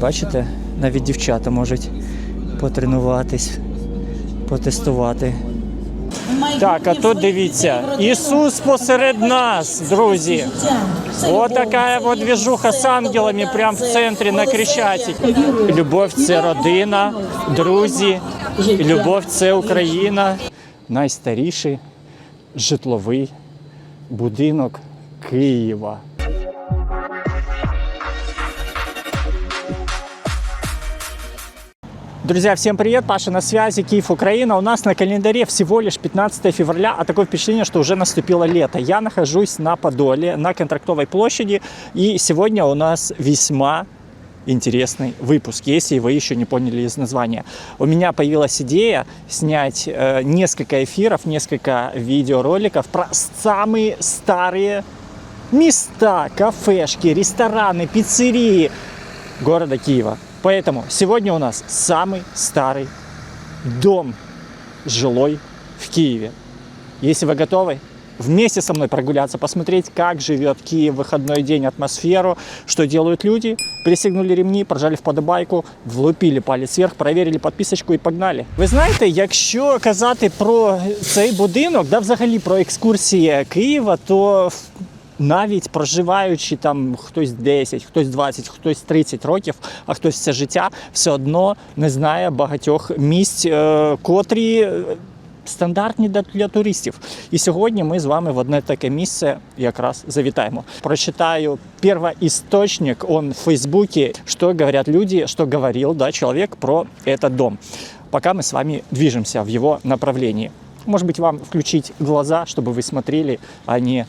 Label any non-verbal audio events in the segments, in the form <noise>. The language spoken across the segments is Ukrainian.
Бачите, навіть дівчата можуть потренуватись, потестувати. Так, а тут дивіться, Ісус посеред нас, друзі. Вот такая вот движуха с ангелами прямо в центрі на Крещатику. Любов це родина, друзі, любов це Україна. Найстаріший житловий будинок Києва. Друзья, всем привет! Паша на связи, Киев, Украина. У нас на календаре всего лишь 15 февраля, а такое впечатление, что уже наступило лето. Я нахожусь на Подоле, на Контрактовой площади, и сегодня у нас весьма интересный выпуск, если вы еще не поняли из названия. У меня появилась идея снять э, несколько эфиров, несколько видеороликов про самые старые места, кафешки, рестораны, пиццерии города Киева. Поэтому сегодня у нас самый старый дом жилой в Киеве. Если вы готовы, вместе со мной прогуляться, посмотреть, как живет Киев в выходной день, атмосферу, что делают люди, пристегнули ремні, прожали вподобайку, влупили палець вверх, проверили підписочку і погнали. Ви знаєте, якщо казати про цей будинок, да взагалі про екскурсії Києва, то навіть проживаючи там хтось 10, хтось 20, хтось 30 років, а хтось все життя, все одно не знає багатьох місць, е, котрі е, стандартні для, для туристів. І сьогодні ми з вами в одне таке місце якраз завітаємо. Прочитаю первоисточник, он в Фейсбуке, что говорят люди, что говорил да, человек про этот дом. Пока мы с вами движемся в его направлении. Может быть, вам включить глаза, чтобы вы смотрели, а не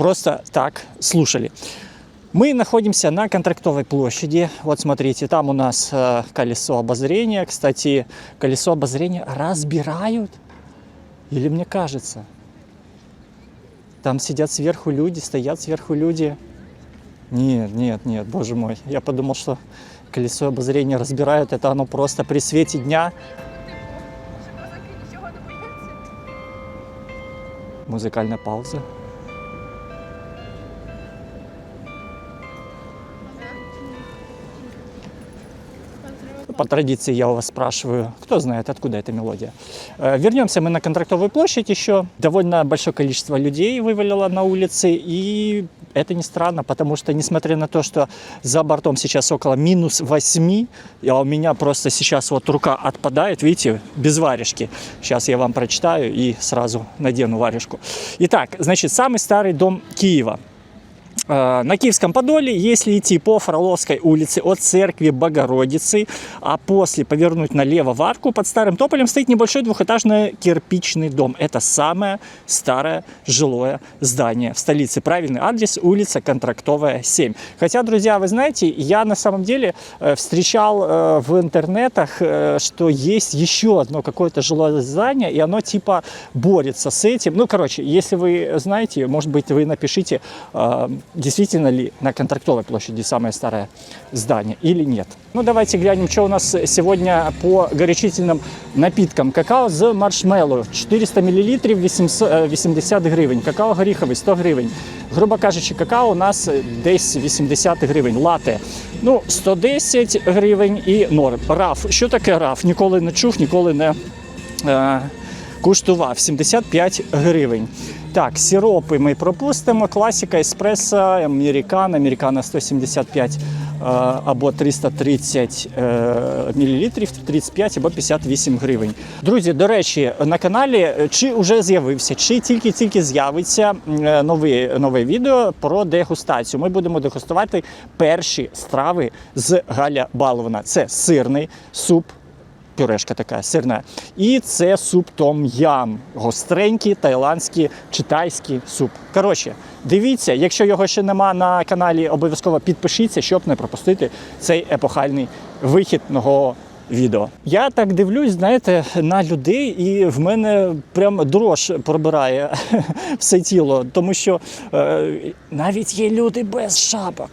просто так слушали. Мы находимся на контрактовой площади. Вот смотрите, там у нас э, колесо обозрения. Кстати, колесо обозрения разбирают. Или мне кажется? Там сидят сверху люди, стоят сверху люди. Нет, нет, нет, боже мой. Я подумал, что колесо обозрения разбирают. Это оно просто при свете дня. Музыкальная пауза. По традиции я у вас спрашиваю, кто знает, откуда эта мелодия. Э, Вернемся мы на контрактовую площадь еще. Довольно большое количество людей вывалило на улицы, и это не странно, потому что, несмотря на то, что за бортом сейчас около минус 8, а у меня просто сейчас вот рука отпадает, видите, без варежки. Сейчас я вам прочитаю и сразу надену варежку. Итак, значит, самый старый дом Киева. Э, На Киевском Подоле, если идти по Фроловской улице от церкви Богородицы, а после повернуть налево в арку, под Старым Тополем стоит небольшой двухэтажный кирпичный дом. Это самое старое жилое здание в столице. Правильный адрес улица Контрактовая, 7. Хотя, друзья, вы знаете, я на самом деле э, встречал э, в интернетах, что есть еще одно какое-то жилое здание, и оно типа борется с этим. Ну, короче, если вы знаете, может быть, вы напишите, действительно ли на Контрактовой площади самое старое здание или нет. Ну, давайте глянем, что у нас сегодня по горячительным напиткам. Какао з маршмеллоу 400 мл 80 гривень. Какао горіховий 100 гривень. Грубо кажучи, какао у нас десь 80 гривень. Лате. Ну, 110 гривень і норм. Раф. Що таке раф? Ніколи не чув, ніколи не е, куштував. 75 гривень. Так, сиропи ми пропустимо. Класика, еспресо, американо, американо 175 е, або 330 мл, 35 або 58 гривень. Друзі, до речі, на каналі е, чи вже з'явився, чи тільки-тільки з'явиться е, нове, нове відео про дегустацію. Ми будемо дегустувати перші страви з Галя Балована. Це сирний суп пюрешка така сирна. І це суп том ям. Гостренький, тайландський чи тайський суп. Коротше, дивіться, якщо його ще нема на каналі, обов'язково підпишіться, щоб не пропустити цей епохальний вихід нового відео. Я так дивлюсь, знаєте, на людей, і в мене прям дрож пробирає <laughs> все тіло, тому що е, навіть є люди без шапок.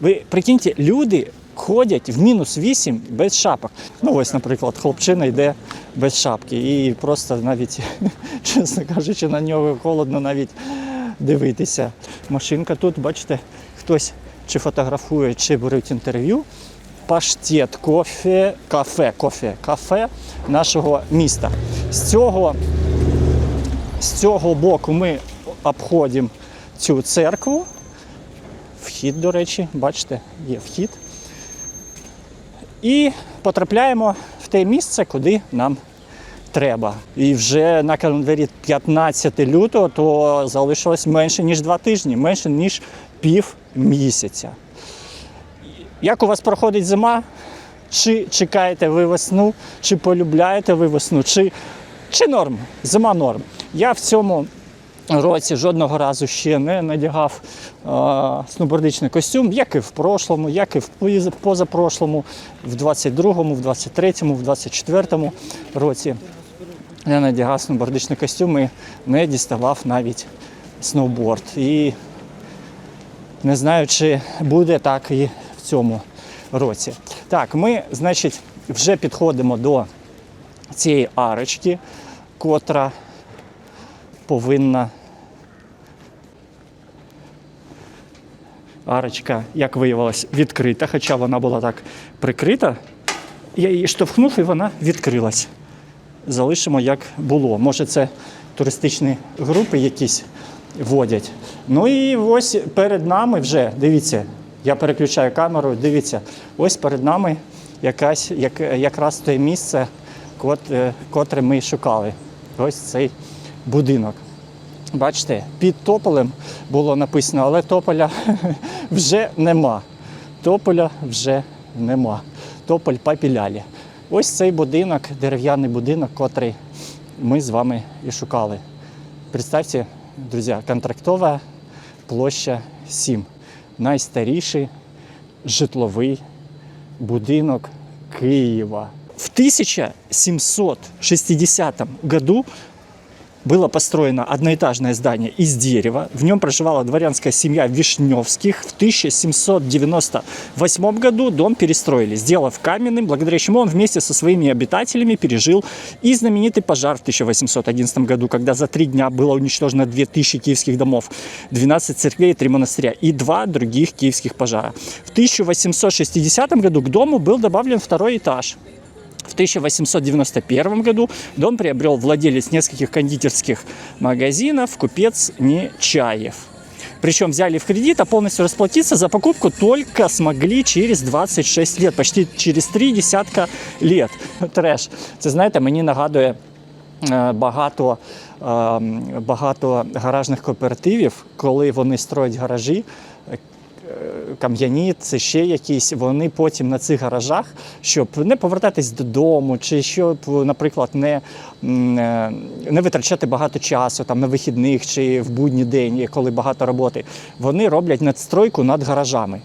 Ви прикиньте, люди ходять в мінус 8 без шапок. Ну ось, наприклад, хлопчина йде без шапки, і просто навіть, <laughs> чесно кажучи, на нього холодно навіть дивитися. Машинка тут, бачите, хтось чи фотографують, чи беруть інтерв'ю. Паштет, кофе, кафе, кофе, кафе нашого міста. З цього, з цього боку ми обходимо цю церкву. Вхід, до речі, бачите, є вхід. І потрапляємо в те місце, куди нам треба. І вже на календарі 15 лютого, то залишилось менше ніж два тижні, менше ніж пів місяця. Як у вас проходить зима? Чи чекаєте ви весну, чи полюбляєте ви весну, чи, чи норм? Зима норм. Я в цьому році жодного разу ще не надягав е, сноубордичний костюм, як і в прошлому, як і в позапрошлому, в 22-му, в 23-му, в 24-му році. Я надягав сноубордичний костюм і не діставав навіть сноуборд. І не знаю, чи буде так і в цьому році. Так, ми, значить, вже підходимо до цієї арочки, котра повинна. Арочка, як виявилось, відкрита, хоча вона була так прикрита. Я її штовхнув і вона відкрилась. Залишимо як було. Може, це туристичні групи якісь водять. Ну і ось перед нами вже, дивіться, я переключаю камеру, дивіться, ось перед нами якась, як, якраз те місце, кот, е, котре ми шукали. Ось цей будинок. Бачите, під тополем було написано, але тополя <laughs> вже нема. Тополя вже нема. Тополь попіляли. Ось цей будинок, дерев'яний будинок, котрий ми з вами і шукали. Представте, друзі, контрактова площа 7. Найстаріший житловий будинок Києва. В 1760 году было построено одноэтажное здание из дерева. В нем проживала дворянская семья Вишневских. В 1798 году дом перестроили, сделав каменным, благодаря чему он вместе со своими обитателями пережил и знаменитый пожар в 1811 году, когда за три дня было уничтожено 2000 киевских домов, 12 церквей и 3 монастыря и два других киевских пожара. В 1860 году к дому был добавлен второй этаж. В 1891 году дом приобрел владелец нескольких кондитерских магазинов, купец Нечаев. Причем взяли в кредит, а полностью расплатиться за покупку только смогли через 26 лет, почти через три десятка лет. Треш. Це знаєте, мені нагадує е, багато, е, багато гаражних кооперативів, коли вони строять гаражі, кам'яні, це ще якісь, вони потім на цих гаражах, щоб не повертатись додому, чи щоб, наприклад, не, е, не витрачати багато часу там, на вихідних чи в будній день, коли багато роботи, вони роблять надстройку над гаражами.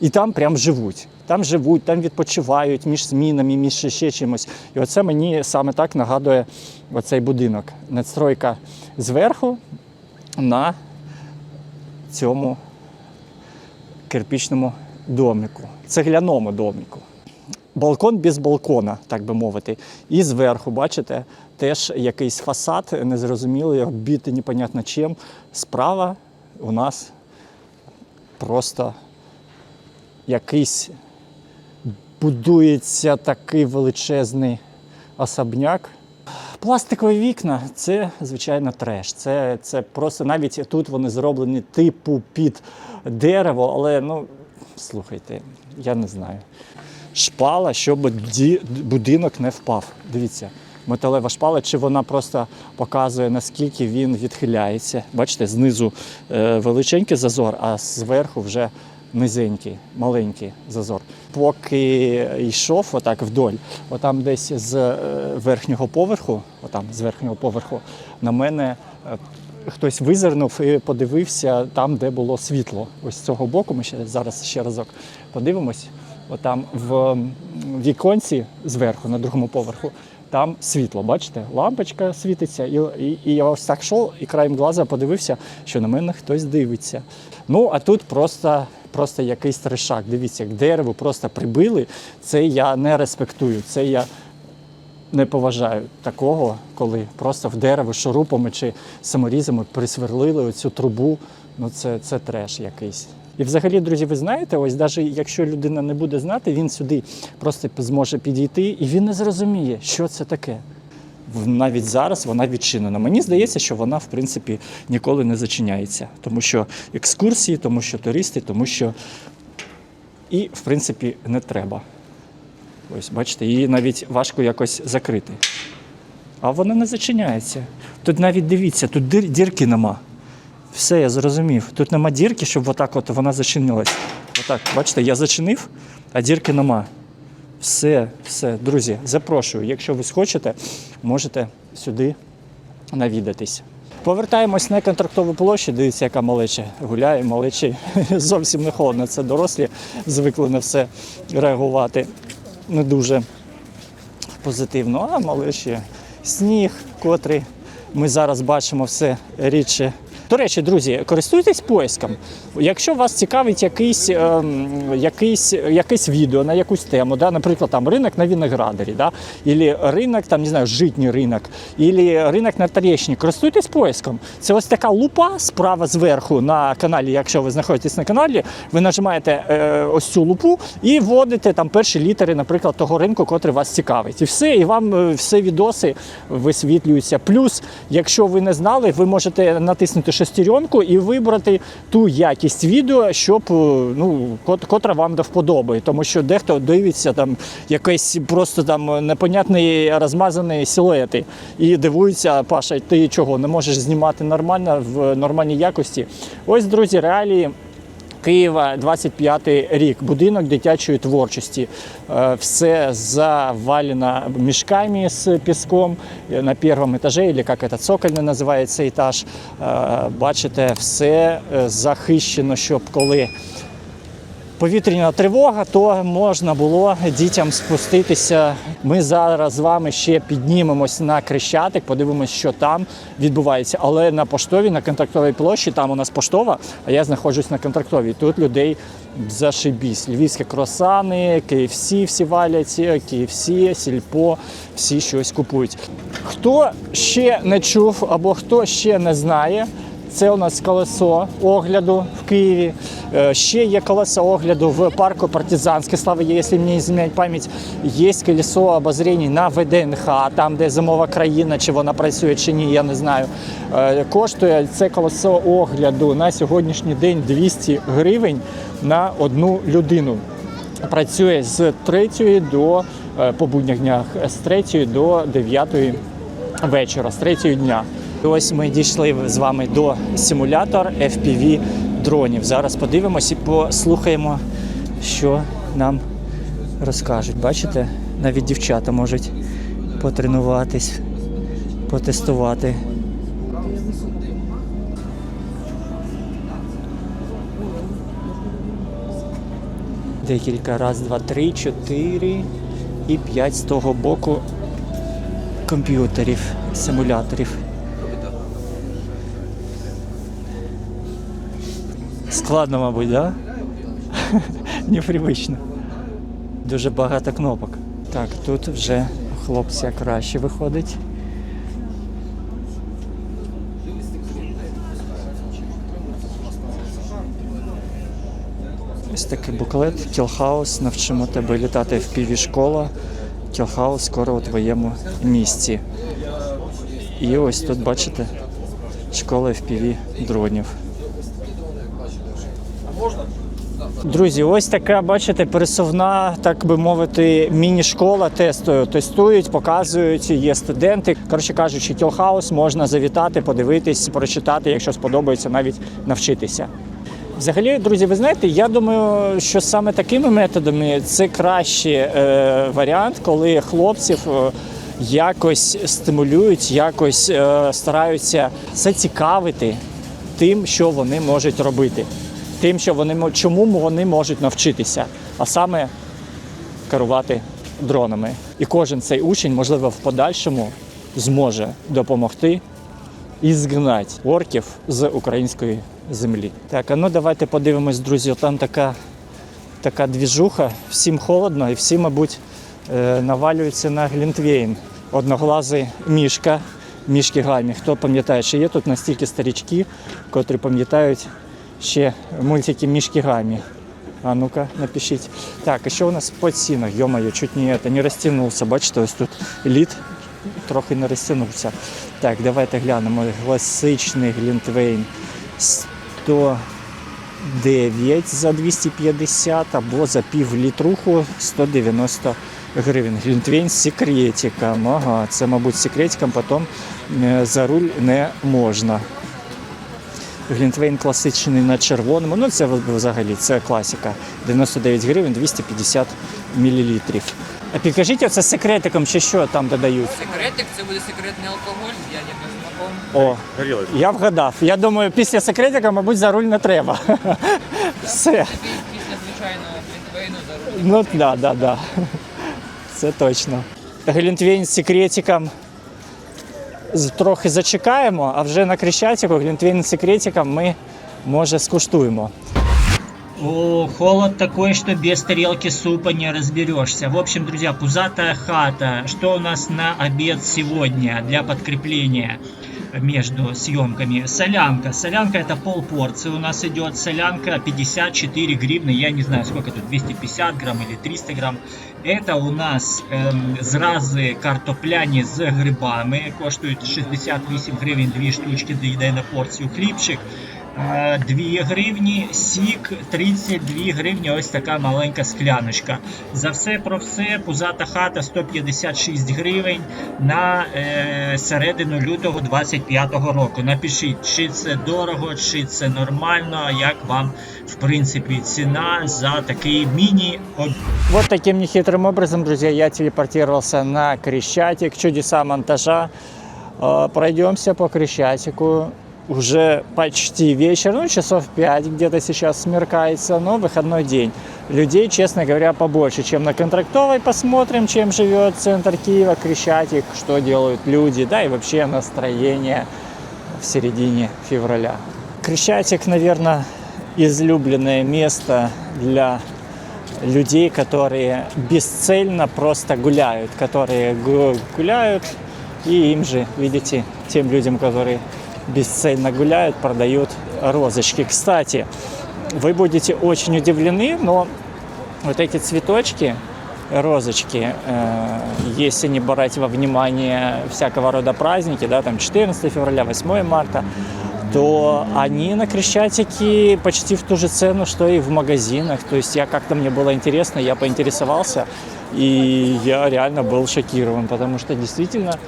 І там прям живуть. Там живуть, там відпочивають між змінами, між ще чимось. І оце мені саме так нагадує оцей будинок. Надстройка зверху на цьому кирпічному домику, цегляному домику. Балкон без балкона, так би мовити. І зверху, бачите, теж якийсь фасад, незрозумілий, оббитий непонятно чим. Справа у нас просто якийсь будується такий величезний особняк. Пластикові вікна це звичайно треш. Це, це просто навіть тут вони зроблені типу під дерево, але ну слухайте, я не знаю. Шпала, щоб ді- будинок не впав. Дивіться, металева шпала, чи вона просто показує, наскільки він відхиляється. Бачите, знизу е, величенький зазор, а зверху вже низенький, маленький зазор. Поки йшов отак вдоль, отам десь з е, верхнього поверху, отам з верхнього поверху, на мене е, хтось визирнув і подивився там, де було світло. Ось з цього боку. Ми ще зараз ще разок подивимось. Отам в віконці зверху, на другому поверху, там світло, бачите, лампочка світиться, і, і, і я ось так йшов і краєм глаза подивився, що на мене хтось дивиться. Ну, а тут просто, просто якийсь трешак. Дивіться, як дерево просто прибили. Це я не респектую. Це я не поважаю такого, коли просто в дерево шурупами чи саморізами присверлили оцю трубу. Ну це, це треш якийсь. І взагалі, друзі, ви знаєте, ось навіть якщо людина не буде знати, він сюди просто зможе підійти і він не зрозуміє, що це таке. Навіть зараз вона відчинена. Мені здається, що вона, в принципі, ніколи не зачиняється. Тому що екскурсії, тому що туристи, тому що і, в принципі, не треба. Ось, бачите, її навіть важко якось закрити. А вона не зачиняється. Тут навіть дивіться, тут дир, дірки нема. Все, я зрозумів. Тут нема дірки, щоб отак от вона зачинилась. Отак, бачите, я зачинив, а дірки нема. Все, все, друзі, запрошую. Якщо ви схочете, можете сюди навідатись. Повертаємось на контрактову площу. Дивіться, яка малеча гуляє, малечі <laughs> зовсім не холодно. Це дорослі, звикли на все реагувати не дуже позитивно, а малечі сніг, котрий ми зараз бачимо все рідше. До речі, друзі, користуйтесь поиском. Якщо вас цікавить якийсь, ем, якийсь, якесь відео на якусь тему, да, наприклад, там ринок на виноградарі, да, або ринок, там, не знаю, житній ринок, або ринок на Тарєщині, користуйтесь поиском. Це ось така лупа справа зверху на каналі, якщо ви знаходитесь на каналі, ви нажимаєте е, ось цю лупу і вводите там перші літери, наприклад, того ринку, котрий вас цікавить. І все, і вам е, все відоси висвітлюються. Плюс, якщо ви не знали, ви можете натиснути шестеренку і вибрати ту якість відео, щоб е, ну, котра вам до вподоби. Тому що дехто дивиться там якесь просто там непонятні розмазані силуети і дивуються, Паша, ти чого не можеш знімати нормально в нормальній якості. Ось, друзі, реалії. Києва 25-й рік, будинок дитячої творчості. Е, Все завалено мішками з піском е, на першому етажі, або як це цокольне називається етаж. Е, Бачите, все захищено, щоб коли повітряна тривога, то можна було дітям спуститися. Ми зараз з вами ще піднімемось на Крещатик, подивимось, що там відбувається. Але на поштовій, на контрактовій площі, там у нас поштова, а я знаходжусь на контрактовій. Тут людей зашибісь. Львівські кросани, KFC всі валять, KFC, Сільпо, всі щось купують. Хто ще не чув або хто ще не знає, це у нас колесо огляду в Києві. Е, Ще є колесо огляду в парку Партизанське. Слава є, якщо мені змінять пам'ять. Є колесо обозрінь на ВДНХ, там, де зимова країна, чи вона працює, чи ні, я не знаю. Е, Коштує це колесо огляду на сьогоднішній день 200 гривень на одну людину. Працює з 3 до е, по буднях днях з 3 до 9 вечора, з 3 дня. Ось ми дійшли з вами до симулятор FPV дронів. Зараз подивимось і послухаємо, що нам розкажуть. Бачите, навіть дівчата можуть потренуватись, потестувати. Декілька раз, два, три, чотири і п'ять з того боку комп'ютерів, симуляторів. Складно, мабуть, да? <laughs> Непривично. Дуже багато кнопок. Так, тут вже хлопця краще виходить. Ось такий буклет. Кілхаус. Навчимо тебе літати в піві школа. Кілхаус скоро у твоєму місці. І ось тут бачите школа FPV дронів. Друзі, ось така, бачите, пересувна, так би мовити, міні-школа тестою. Тестують, показують, є студенти. Коротше кажучи, Тілхаус можна завітати, подивитись, прочитати, якщо сподобається, навіть навчитися. Взагалі, друзі, ви знаєте, я думаю, що саме такими методами це кращий е, варіант, коли хлопців е, якось стимулюють, якось е, стараються зацікавити тим, що вони можуть робити, тим, що вони чому вони можуть навчитися, а саме керувати дронами. І кожен цей учень, можливо, в подальшому зможе допомогти і згнати орків з української землі. Так, а ну давайте подивимось, друзі. Там така, така двіжуха, всім холодно і всі, мабуть, е, навалюються на Глінтвейн. Одноглазий мішка, мішки гамі. Хто пам'ятає, чи є тут настільки старічки, котрі пам'ятають ще мультики Мішки Гамі. А ну-ка, напишіть. Так, а що у нас по цінах? Йо-моє, чуть не, это, не розтягнувся. Бачите, ось тут лід трохи не розтягнувся. Так, давайте глянемо. Класичний Глінтвейн 109 за 250 або за пів літруху 190 гривень. Глінтвейн з секретиком. Ага, це, мабуть, секретиком потім е, за руль не можна. Глінтвейн класичний на червоному. Ну, це взагалі це класика. 99 гривень 250 мл. А підкажіть, оце секретиком чи що там додають? Секретик, це буде секретний алкоголь, я не знаком. О, я вгадав. Я думаю, після секретика, мабуть, за руль не треба. Все. Після звичайного глінтвейну за руль. Ну, да, да, да. Це точно. Глінтвейн з секретиком трохи зачекаємо, а вже на Крещатику глінтвейн секретиком ми, може, скуштуємо. О, холод такой, что без тарелки супа не разберешься. В общем, друзья, пузатая хата. Что у нас на обед сегодня для подкрепления между съемками? Солянка. Солянка это полпорции у нас идет. Солянка 54 гривны. Я не знаю, сколько тут, 250 грамм или 300 грамм. Это у нас ем, зрази картопляні з грибами. Коштують 68 гривень дві штучки, доїдає на порцію хлібчик. Е, 2 гривні, сік 32 гривні, ось така маленька скляночка. За все про все, пузата хата 156 гривень на е, середину лютого 25-го року. Напишіть, чи це дорого, чи це нормально, як вам в принципі ціна за такий міні Вот таким нехитрым образом, друзья, я телепортировался на Крещатик, чудеса монтажа. Э, Пройдемся по Крещатику. Уже почти вечер, ну часов 5 где-то сейчас смеркается, но выходной день. Людей, честно говоря, побольше, чем на Контрактовой. Посмотрим, чем живет центр Киева, Крещатик, что делают люди, да и вообще настроение в середине февраля. Крещатик, наверное, излюбленное место для людей, которые бесцельно просто гуляют, которые гу- гуляют, и им же, видите, тем людям, которые бесцельно гуляют, продают розочки. Кстати, вы будете очень удивлены, но вот эти цветочки, розочки, э, если не брать во внимание всякого рода праздники, да, там 14 февраля, 8 марта, то они на Крещатике почти в ту же цену, что и в магазинах. То есть я как-то мне было интересно, я поинтересовался, и я реально был шокирован, потому что действительно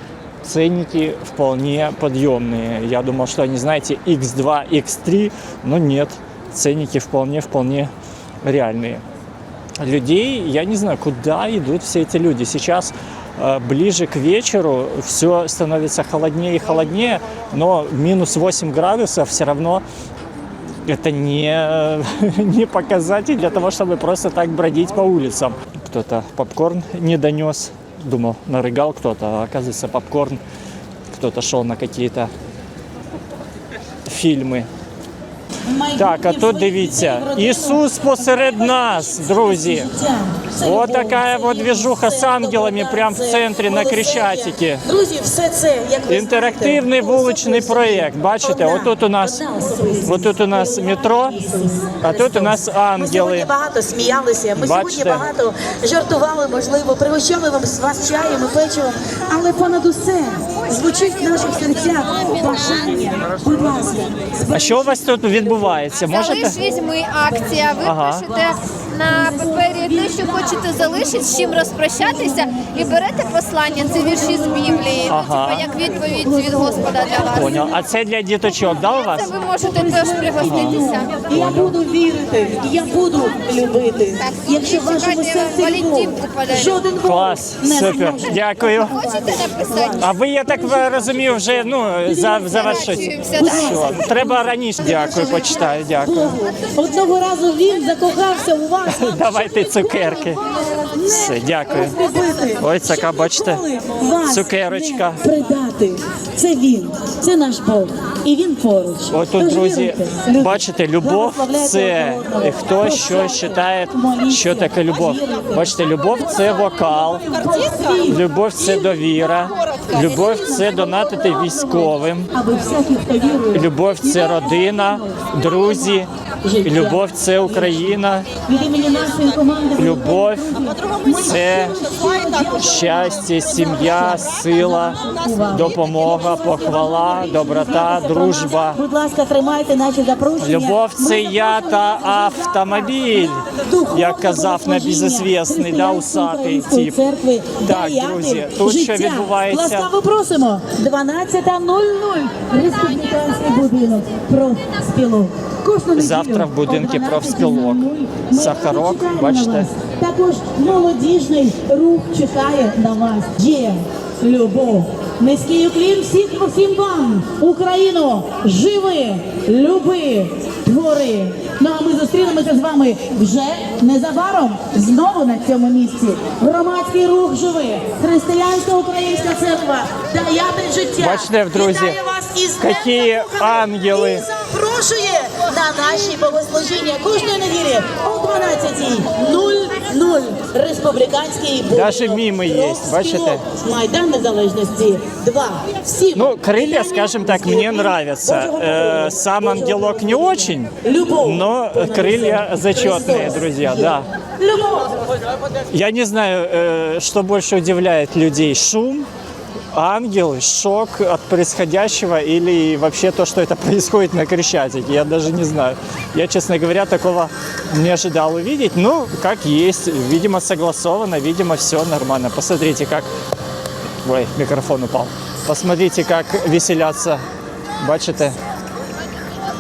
ценники вполне подъемные. Я думал, что они, знаете, X2, X3, но нет, ценники вполне-вполне реальные людей, я не знаю, куда идут все эти люди. Сейчас э, ближе к вечеру все становится холоднее и холоднее, но минус 8 градусов все равно это не, <laughs> не показатель для того, чтобы просто так бродить по улицам. Кто-то попкорн не донес, думал, нарыгал кто-то, а оказывается попкорн кто-то шел на какие-то фильмы. Так, а тут дивіться, Ісус посеред нас, друзі. Вот такая вот движуха з ангелами прямо в центрі на Крещатике. Друзі, все це Інтерактивний вуличний проєкт. Бачите, отут у нас, отут у нас метро, а тут у нас Ми ангели. сьогодні багато сміялися, ми сьогодні багато жартували, можливо, пригощали вам з вас чаєм і печивом, але понад усе звучить в наших серцях бажання. Будь ласка, А що у вас тут відбувається? Можете? Залиш візьми акція. Ви Ага. пишете на папері те, що хочете залишити, з чим розпрощатися, і берете послання. Це вірші з Біблії. Ага. Ну, типу, як відповідь від Господа для вас. Понял. А це для діточок, да, у вас? Це ви можете теж пригоститися. я буду вірити, я буду любити. Так, Якщо в вашому чекайте, серці любов, Валентинку подарю. жоден ворог Клас, не супер. зможе. Дякую. Хочете написати? А ви, я так розумію, вже ну за да. Все. Треба раніше. Дякую, почитаю. Дякую. Богу. Одного разу він закохався у вас. <laughs> Давайте цукерки. Все, дякую. Ось така, бачите, цукерочка. Придати. Це він, це наш Бог. І він поруч. Отут, Тож друзі, бачите, любов це хто що вважає, що таке любов. Бачите, любов це вокал, любов це довіра, любов це донатити військовим, любов це родина, друзі. Любов це Україна. Любов це щастя, сім'я, сила, допомога, похвала, доброта, дружба. Будь ласка, тримайте наші запрошення. Любов це я та автомобіль, як казав небезізвісний, да, усатий тип. Так, друзі, тут що відбувається? Ласкаво просимо. 12.00. Республіканський будинок. Кожну неділю Завтра в будинку о 12:00 профспілок. Сахарок, бачите? Також молодіжний рух чекає на вас. Є любов. Низький уклін всіх всім вам. Україно, живи, люби, твори. Ну а ми зустрінемося з вами вже незабаром знову на цьому місці. Громадський рух живи, християнська українська церква даяти життя. Бачите, друзі, вас із які ангели. і запрошує на наші богослужіння кожної неділі о 12.00. Республіканський Даже будинок міми є, профспілок. бачите? Майдан Незалежності 2. Всі Ну, крылья, скажем так, мне нравятся. Э, сам ангелок не очень, Любов. но крылья зачетные, друзья, да. Любов. Я не знаю, э, что больше удивляет людей, шум, ангелы, шок от происходящего или вообще то, что это <laughs> происходит на Крещатике. Я даже не знаю. Я, честно говоря, такого не ожидал увидеть. Ну, как есть. Видимо, согласовано, видимо, все нормально. Посмотрите, как... Ой, микрофон упал. Посмотрите, как веселятся. Бачите?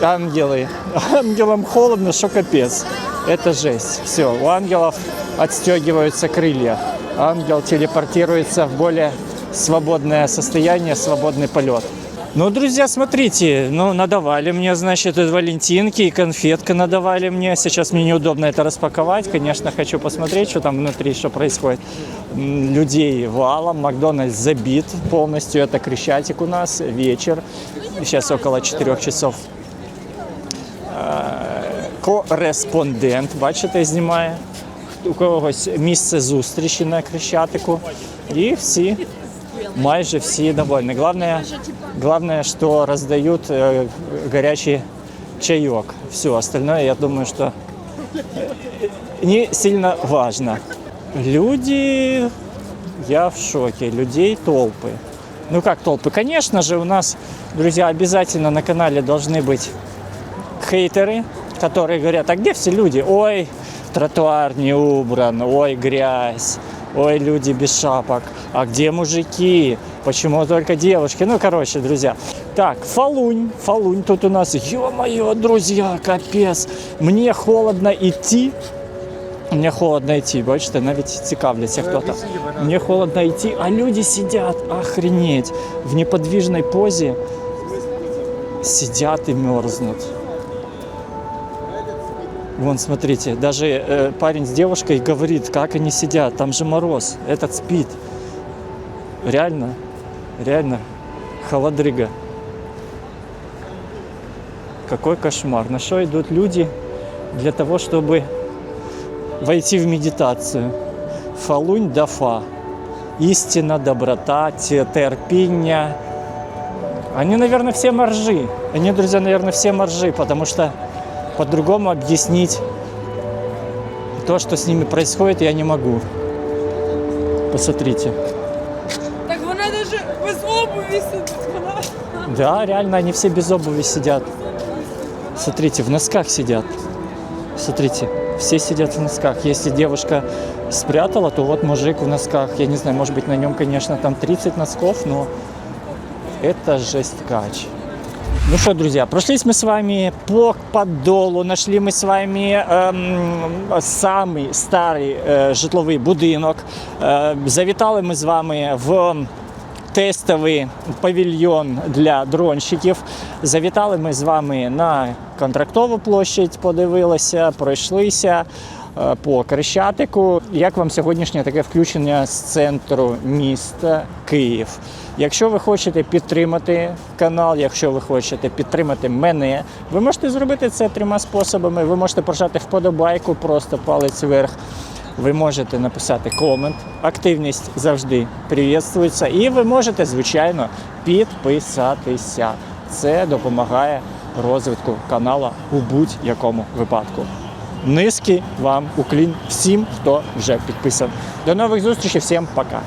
Ангелы. <laughs> Ангелам холодно, что капец. Это жесть. Все, у ангелов отстегиваются крылья. Ангел телепортируется в более свободное состояние, свободный полет. Ну, друзья, смотрите, ну, надавали мне, значит, и валентинки, и конфетка надавали мне. Сейчас мне неудобно это распаковать. Конечно, хочу посмотреть, что там внутри, что происходит. М, Людей валом, Макдональдс забит полностью. Это Крещатик у нас, вечер. Сейчас около 4 часов кореспондент, бачите, знімає. У когось місце зустрічі на Крещатику. І всі, майже всі довольні. Главное, главное, что раздают горячий чаек. Все остальное, я думаю, что не сильно важно. Люди, я в шоке. Людей толпы. Ну как толпы? Конечно же, у нас, друзья, обязательно на канале должны быть хейтеры, которые говорят, а где все люди? Ой, тротуар не убран, ой, грязь, ой, люди без шапок, а где мужики? Почему только девушки? Ну, короче, друзья. Так, Фалунь, Фалунь тут у нас, ё-моё, друзья, капец. Мне холодно идти, Мне холодно йти, бачите, навіть цікавляться хто-то. Мне холодно йти, а люди сидят, охренеть, в неподвижной позе сидят и мерзнут. Вон, смотрите, даже э, парень с девушкой говорит, как они сидят, там же мороз, этот спит. Реально, реально, холодрыга. Какой кошмар. На что идут люди для того, чтобы войти в медитацию? Фалунь дафа. Истина, доброта, те- терпение. Они, наверное, все моржи. Они, друзья, наверное, все моржи, потому что по-другому объяснить то, что с ними происходит, я не могу. Посмотрите. Так вона даже без обуви сидить. Вона. Да, реально, они все без обуви сидят. Смотрите, в носках сидят. Смотрите, все сидят в носках. Если девушка спрятала, то вот мужик в носках. Я не знаю, может быть, на нем, конечно, там 30 носков, но это жесть кач. Ну что, друзья, прошлись мы с вами по Подолу, нашли мы с вами ем, самий старий е, житловий будинок. Е, завітали ми з вами в тестовий павільйон для дронщиків. Завітали ми з вами на контрактову площадь, подивилися, пройшлися по Крещатику. Як вам сьогоднішнє таке включення з центру міста Київ? Якщо ви хочете підтримати канал, якщо ви хочете підтримати мене, ви можете зробити це трьома способами. Ви можете прожати вподобайку, просто палець вверх. Ви можете написати комент. Активність завжди привітствується. І ви можете, звичайно, підписатися. Це допомагає розвитку канала у будь-якому випадку. Низький вам уклін всім, хто вже підписаний. До нових зустрічей, всім пока.